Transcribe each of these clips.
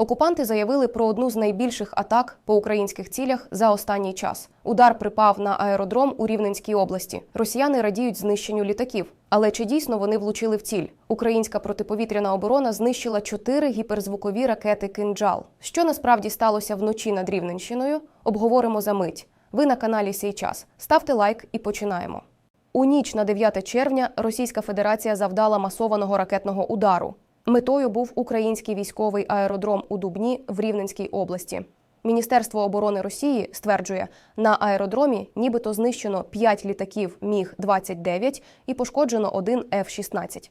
Окупанти заявили про одну з найбільших атак по українських цілях за останній час. Удар припав на аеродром у Рівненській області. Росіяни радіють знищенню літаків. Але чи дійсно вони влучили в ціль? Українська протиповітряна оборона знищила чотири гіперзвукові ракети Кинджал. Що насправді сталося вночі над Рівненщиною? Обговоримо за мить. Ви на каналі Сей час. Ставте лайк і починаємо. У ніч на 9 червня Російська Федерація завдала масованого ракетного удару. Метою був український військовий аеродром у Дубні в Рівненській області. Міністерство оборони Росії стверджує, на аеродромі нібито знищено 5 літаків Міг 29 і пошкоджено один F-16.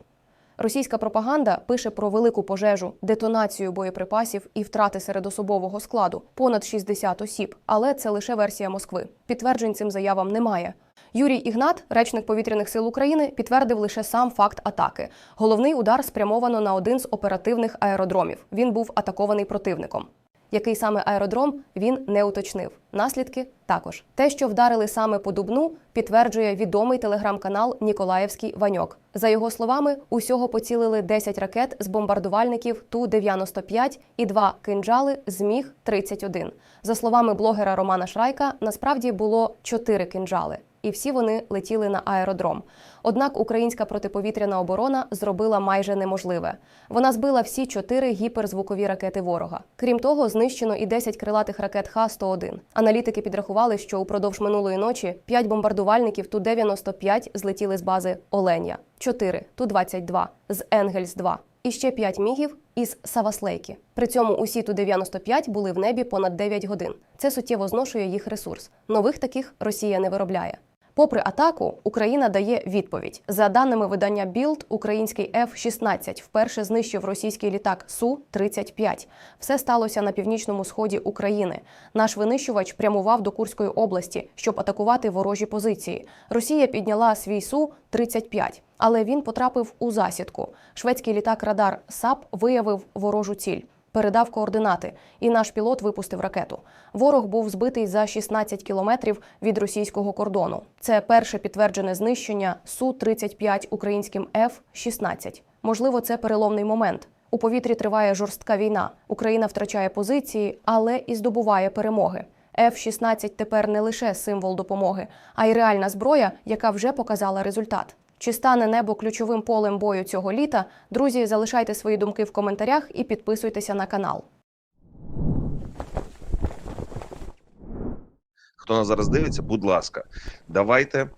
Російська пропаганда пише про велику пожежу, детонацію боєприпасів і втрати серед особового складу понад 60 осіб. Але це лише версія Москви. Підтверджень цим заявам немає. Юрій Ігнат, речник повітряних сил України, підтвердив лише сам факт атаки. Головний удар спрямовано на один з оперативних аеродромів. Він був атакований противником. Який саме аеродром він не уточнив. Наслідки також те, що вдарили саме по Дубну, підтверджує відомий телеграм-канал Ніколаївський Ваньок. За його словами, усього поцілили 10 ракет з бомбардувальників Ту-95 і два кинджали з Міг 31 За словами блогера Романа Шрайка, насправді було 4 кинджали. І всі вони летіли на аеродром. Однак українська протиповітряна оборона зробила майже неможливе. Вона збила всі чотири гіперзвукові ракети ворога. Крім того, знищено і 10 крилатих ракет Х-101. Аналітики підрахували, що упродовж минулої ночі 5 бомбардувальників Ту-95 злетіли з бази Оленя, 4 Ту-22 з Енгельс-2 і ще 5 мігів із Саваслейки. При цьому усі Ту-95 були в небі понад 9 годин. Це суттєво зношує їх ресурс. Нових таких Росія не виробляє. Попри атаку, Україна дає відповідь. За даними видання Білд, український F-16 вперше знищив російський літак Су-35. Все сталося на північному сході України. Наш винищувач прямував до Курської області, щоб атакувати ворожі позиції. Росія підняла свій Су-35, але він потрапив у засідку. Шведський літак Радар САП виявив ворожу ціль передав координати, і наш пілот випустив ракету. Ворог був збитий за 16 кілометрів від російського кордону. Це перше підтверджене знищення су 35 українським F-16. Можливо, це переломний момент. У повітрі триває жорстка війна. Україна втрачає позиції, але і здобуває перемоги. F-16 тепер не лише символ допомоги, а й реальна зброя, яка вже показала результат. Чи стане небо ключовим полем бою цього літа? Друзі, залишайте свої думки в коментарях і підписуйтеся на канал. Хто нас зараз дивиться, будь ласка, давайте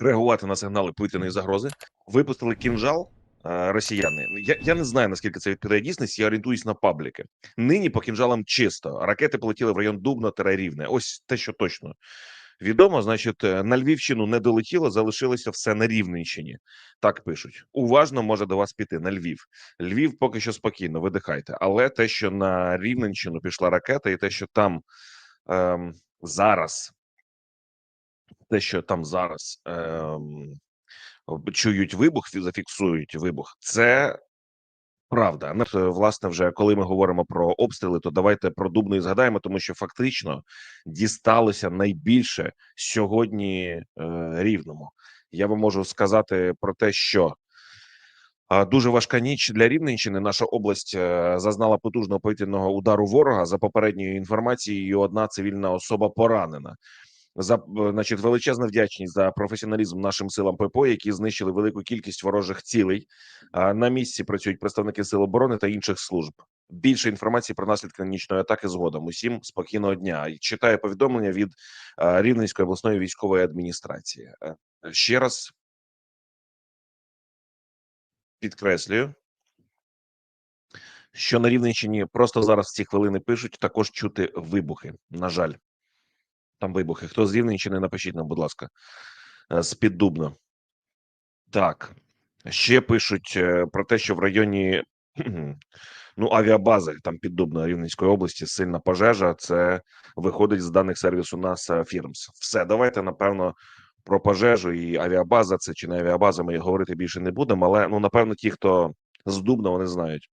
реагувати на сигнали повітряної загрози. Випустили кінжал е, росіяни. Я, я не знаю наскільки це відповідає дійсності. Я орієнтуюсь на пабліки. Нині по кінжалам чисто. Ракети полетіли в район Дубна Рівне. Ось те, що точно відомо. Значить, е, на Львівщину не долетіло, залишилося все на Рівненщині. Так пишуть. Уважно може до вас піти на Львів. Львів поки що спокійно, видихайте. Але те, що на Рівненщину пішла ракета, і те, що там ем, зараз, те, що там зараз ем, чують вибух, зафіксують вибух, це правда. Ну, Власне, вже коли ми говоримо про обстріли, то давайте про Дубну і згадаємо, тому що фактично дісталося найбільше сьогодні е, рівному. Я вам можу сказати про те, що Дуже важка ніч для Рівненщини. Наша область е, зазнала потужного повітряного удару ворога. За попередньою інформацією, одна цивільна особа поранена. За значить, величезна вдячність за професіоналізм нашим силам ППО, які знищили велику кількість ворожих цілей. На місці працюють представники сил оборони та інших служб. Більше інформації про наслідки нічної атаки згодом. Усім спокійного дня. Читаю повідомлення від Рівненської обласної військової адміністрації. Е, Ще раз підкреслюю, що на Рівненщині просто зараз в ці хвилини пишуть також чути вибухи. На жаль, там вибухи. Хто з Рівненщини, напишіть нам, будь ласка, е, з під Дубна. Так, ще пишуть е, про те, що в районі ну, авіабази там під Рівненської області сильна пожежа. Це виходить з даних сервісу NASA Firms. Все, давайте напевно. Про пожежу і авіабаза, це чи не авіабаза, ми говорити більше не будемо. Але ну напевно, ті, хто з Дубна, вони знають,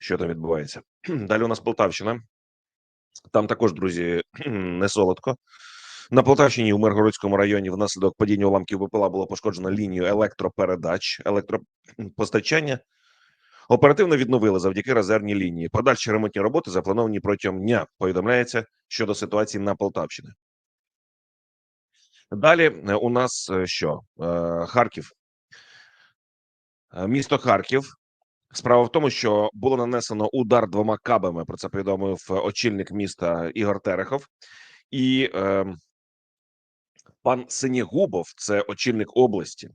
що там відбувається. Далі у нас Полтавщина. Там також, друзі, не солодко. На Полтавщині у Миргородському районі внаслідок падіння уламків БПЛА було пошкоджено лінію електропередач, електропостачання. Оперативно відновили завдяки резервній лінії. Подальші ремонтні роботи заплановані протягом дня. Повідомляється щодо ситуації на Полтавщині. Далі е, у нас е, що? Е, Харків. Місто Харків. Справа в тому, що було нанесено удар двома кабами. Про це повідомив е, очільник міста Ігор Терехов. І е, пан Синєгубов, це очільник області.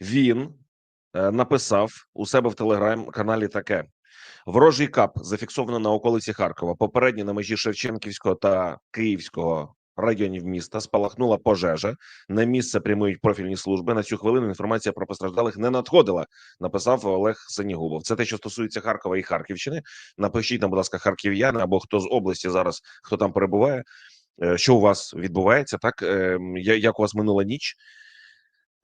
Він е, написав у себе в телеграм-каналі таке: ворожий кап зафіксовано на околиці Харкова. Попередньо на межі Шевченківського та Київського районів міста спалахнула пожежа. На місце прямують профільні служби. На цю хвилину інформація про постраждалих не надходила. Написав Олег Синігубов. Це те, що стосується Харкова і Харківщини. Напишіть нам, будь ласка, харків'яни або хто з області зараз, хто там перебуває. Е, Що у вас відбувається? Так Е, я- як у вас минула ніч?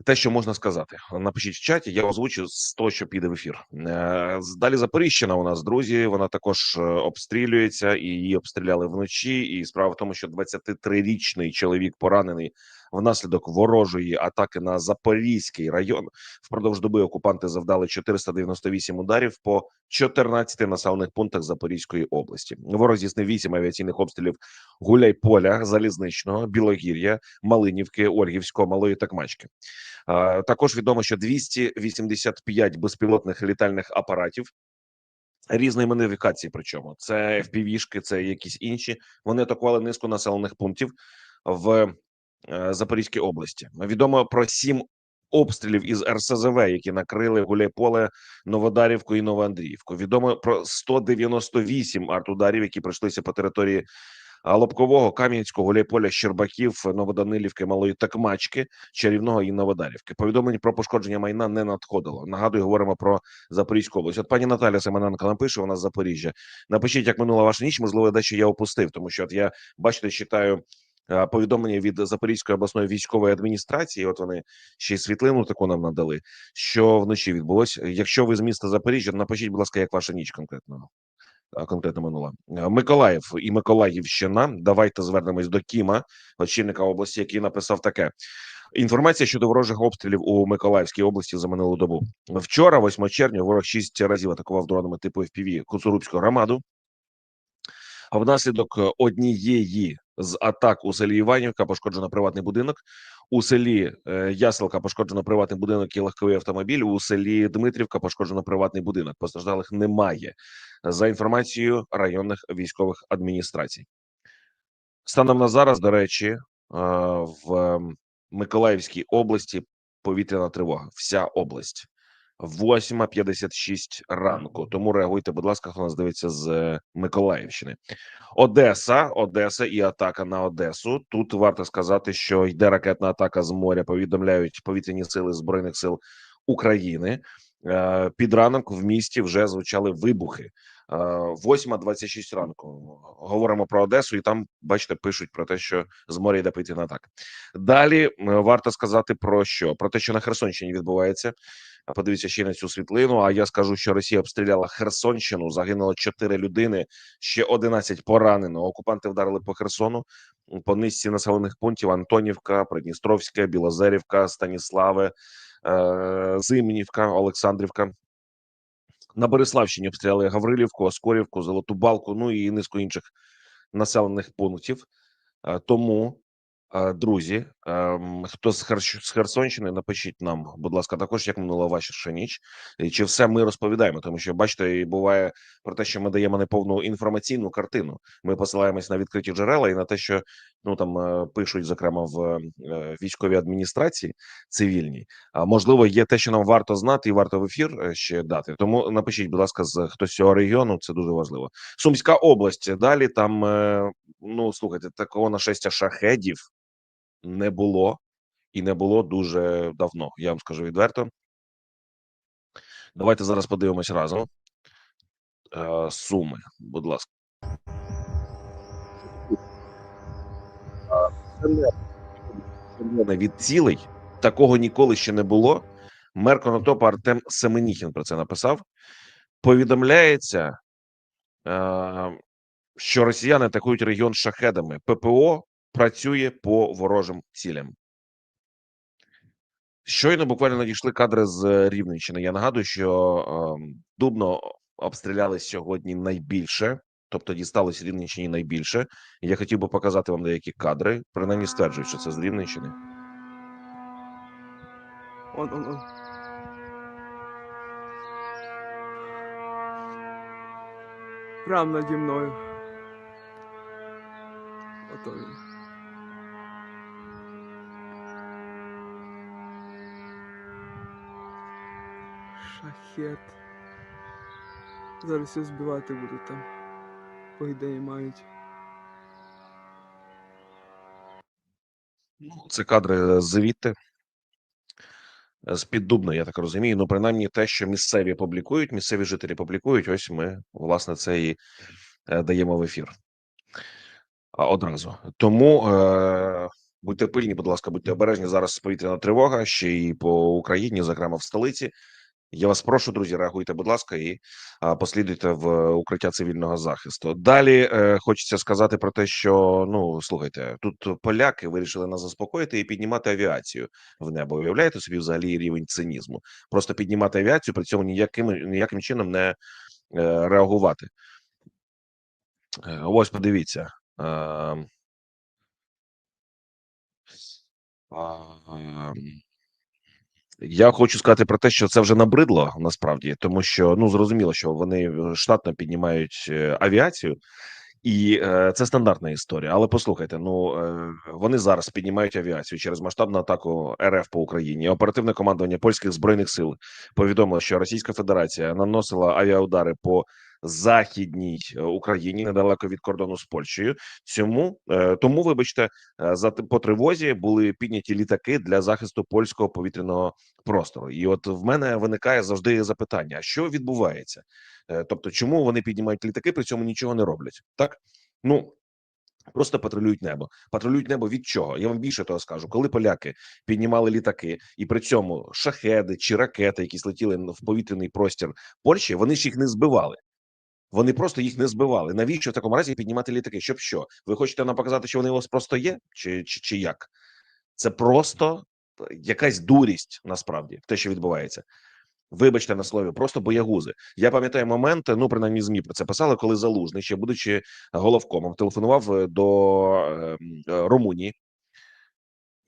Те, що можна сказати, напишіть в чаті. Я озвучу з того, що піде в ефір. Е, Далі Запоріжчина у нас друзі. Вона також е, обстрілюється і її обстріляли вночі. І справа в тому, що 23-річний чоловік поранений внаслідок ворожої атаки на Запорізький район. Впродовж доби окупанти завдали 498 ударів по 14 населених пунктах Запорізької області. Ворог здійснив 8 авіаційних обстрілів Гуляйполя, Залізничного, Білогір'я, Малинівки, Ольгівського, Малої Такмачки. Також відомо, що 285 безпілотних літальних апаратів різної модифікації. Причому це FPV-шки, це якісь інші. Вони атакували низку населених пунктів в Запорізькій області. Відомо про сім обстрілів із РСЗВ, які накрили Гуляйполе, Новодарівку і Новоандріївку. Відомо про 198 артударів, які пройшлися по території Лобкового, Кам'янського, Гуляйполя, Щербаків, Новоданилівки, Малої Такмачки, Чарівного і Новодарівки. Повідомлень про пошкодження майна не надходило. Нагадую, говоримо про Запорізьку область. От пані Наталя Семененко напише, вона з Запоріжжя. Напишіть, як минула ваша ніч. Можливо, дещо я опустив, тому що от я бачите, читаю. Е, Повідомлення від Запорізької обласної військової адміністрації. От вони ще й світлину таку нам надали. Що вночі відбулось? Якщо ви з міста Запоріжжя, напишіть, будь ласка, як ваша ніч конкретно конкретно минула. Е, Миколаїв і Миколаївщина. Давайте звернемось до Кіма, очільника області, який написав таке. Інформація щодо ворожих обстрілів у Миколаївській області за минулу добу. Вчора, 8 червня, ворог шість разів атакував дронами типу FPV Куцурубську громаду. А внаслідок е, однієї з атак у селі Іванівка пошкоджено приватний будинок. У селі е, Яселка пошкоджено приватний будинок і легковий автомобіль. У селі Дмитрівка пошкоджено приватний будинок. Постраждалих немає за інформацією районних військових адміністрацій. Станом на зараз, до речі, е, в Миколаївській області повітряна тривога. Вся область. 8.56 ранку. Тому реагуйте, будь ласка, хто нас дивиться з е, Миколаївщини. Одеса, Одеса і атака на Одесу. Тут варто сказати, що йде ракетна атака з моря. Повідомляють повітряні сили збройних сил України. Е, Під ранок в місті вже звучали вибухи. Е, 8.26 ранку. Говоримо про Одесу, і там, бачите, пишуть про те, що з моря йде повітряна атака. Далі е, варто сказати про що? Про те, що на Херсонщині відбувається. Подивіться ще на цю світлину. А я скажу, що Росія обстріляла Херсонщину. Загинуло 4 людини, ще 11 поранено. Окупанти вдарили по Херсону по низці населених пунктів: Антонівка, Придністровська, Білозерівка, Станіславе, е, Зимнівка, Олександрівка. На Бориславщині обстріляли Гаврилівку, Оскорівку, Золоту Балку, ну і низку інших населених пунктів. Е, Тому, друзі, хто з Херсонщини, напишіть нам, будь ласка, також як минула ваша ніч, чи все ми розповідаємо, тому що бачите, і буває про те, що ми даємо неповну інформаційну картину. Ми посилаємось на відкриті джерела і на те, що ну там пишуть, зокрема в військовій адміністрації цивільній. А можливо, є те, що нам варто знати, і варто в ефір е, ще дати. Тому напишіть, будь ласка, з хтось з цього регіону. Це дуже важливо. Сумська область. Далі там е, ну слухайте, такого нашестя шахедів не було і не було дуже давно. Я вам скажу відверто. Давайте зараз подивимось разом. Е, Суми, будь ласка. Від цілей такого ніколи ще не було. Мер Конотопа Артем Семеніхін про це написав. Повідомляється, е, що росіяни атакують регіон шахедами. ППО працює по ворожим цілям. Щойно буквально надійшли кадри з Рівненщини. Я нагадую, що ем, Дубно обстріляли сьогодні найбільше, тобто дісталось Рівненщині найбільше. Я хотів би показати вам деякі кадри. Принаймні стверджують, що це з Рівненщини. Он, он, он. Прям наді мною. Ото він. Шахет. Зараз все збивати будуть там. По ідеї мають. Ну, це кадри звідти. З під Дубна, я так розумію. Ну, принаймні, те, що місцеві публікують, місцеві жителі публікують. Ось ми, власне, це і е, даємо в ефір. Одразу. Тому е, будьте пильні, будь ласка, будьте обережні. Зараз повітряна тривога ще і по Україні, зокрема в столиці. Я вас прошу, друзі, реагуйте, будь ласка, і послідуйте в укриття цивільного захисту. Далі е, хочеться сказати про те, що ну слухайте, тут поляки вирішили нас заспокоїти і піднімати авіацію в небо. Уявляєте собі взагалі рівень цинізму? Просто піднімати авіацію, при цьому ніяким ніяким чином не е, реагувати. Е, ось подивіться. Е, ем, я хочу сказати про те, що це вже набридло насправді, тому що ну зрозуміло, що вони е, штатно піднімають е, авіацію, і е, це стандартна історія. Але послухайте, ну е, вони зараз піднімають авіацію через масштабну атаку РФ по Україні. Оперативне командування польських збройних сил повідомило, що Російська Федерація наносила авіаудари по західній е, Україні недалеко від кордону з Польщею. Цьому е, тому, вибачте, е, за по тривозі були підняті літаки для захисту польського повітряного простору. І от в мене виникає завжди запитання: а що відбувається? Тобто, чому вони піднімають літаки, при цьому нічого не роблять? Так ну. Просто патрулюють небо. Патрулюють небо від чого? Я вам більше того скажу. Коли поляки піднімали літаки, і при цьому шахеди чи ракети, які летіли в повітряний простір Польщі, вони ж їх не збивали. Вони просто їх не збивали. Навіщо в такому разі піднімати літаки? Щоб що? Ви хочете нам показати, що вони у вас просто є, чи, чи, чи як? Це просто якась дурість насправді те, що відбувається. Вибачте на слові, просто боягузи. Я пам'ятаю момент, ну принаймні змі про це писали, коли залужний, ще будучи головкомом, телефонував е, до е, е, Румунії,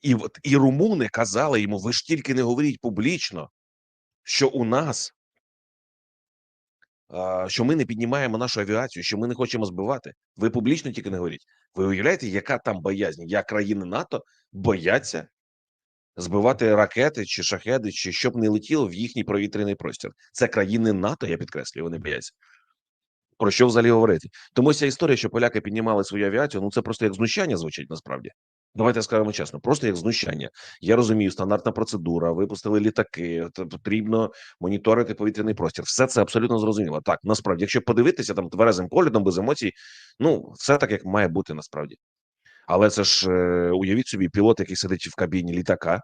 і і румуни казали йому: ви ж тільки не говоріть публічно, що у нас що ми не піднімаємо нашу авіацію, що ми не хочемо збивати. Ви публічно тільки не говоріть. Ви уявляєте, яка там боязнь? Як країни НАТО бояться збивати ракети чи шахеди, чи щоб не летіло в їхній повітряний простір. Це країни НАТО, я підкреслюю, вони бояться. Про що взагалі говорити? Тому ця історія, що поляки піднімали свою авіацію, ну це просто як знущання звучить насправді. Давайте скажемо чесно, просто як знущання. Я розумію, стандартна процедура, випустили літаки, потрібно моніторити повітряний простір. Все це абсолютно зрозуміло. Так, насправді, якщо подивитися там тверезим поглядом, без емоцій, ну все так, як має бути насправді. Але це ж е, уявіть собі, пілот, який сидить в кабіні літака,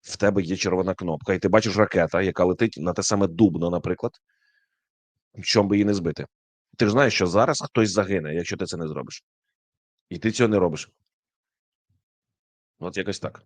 в тебе є червона кнопка, і ти бачиш ракета, яка летить на те саме дубно, наприклад, чому би її не збити. Ти ж знаєш, що зараз хтось загине, якщо ти це не зробиш. І ти цього не робиш. От якось так.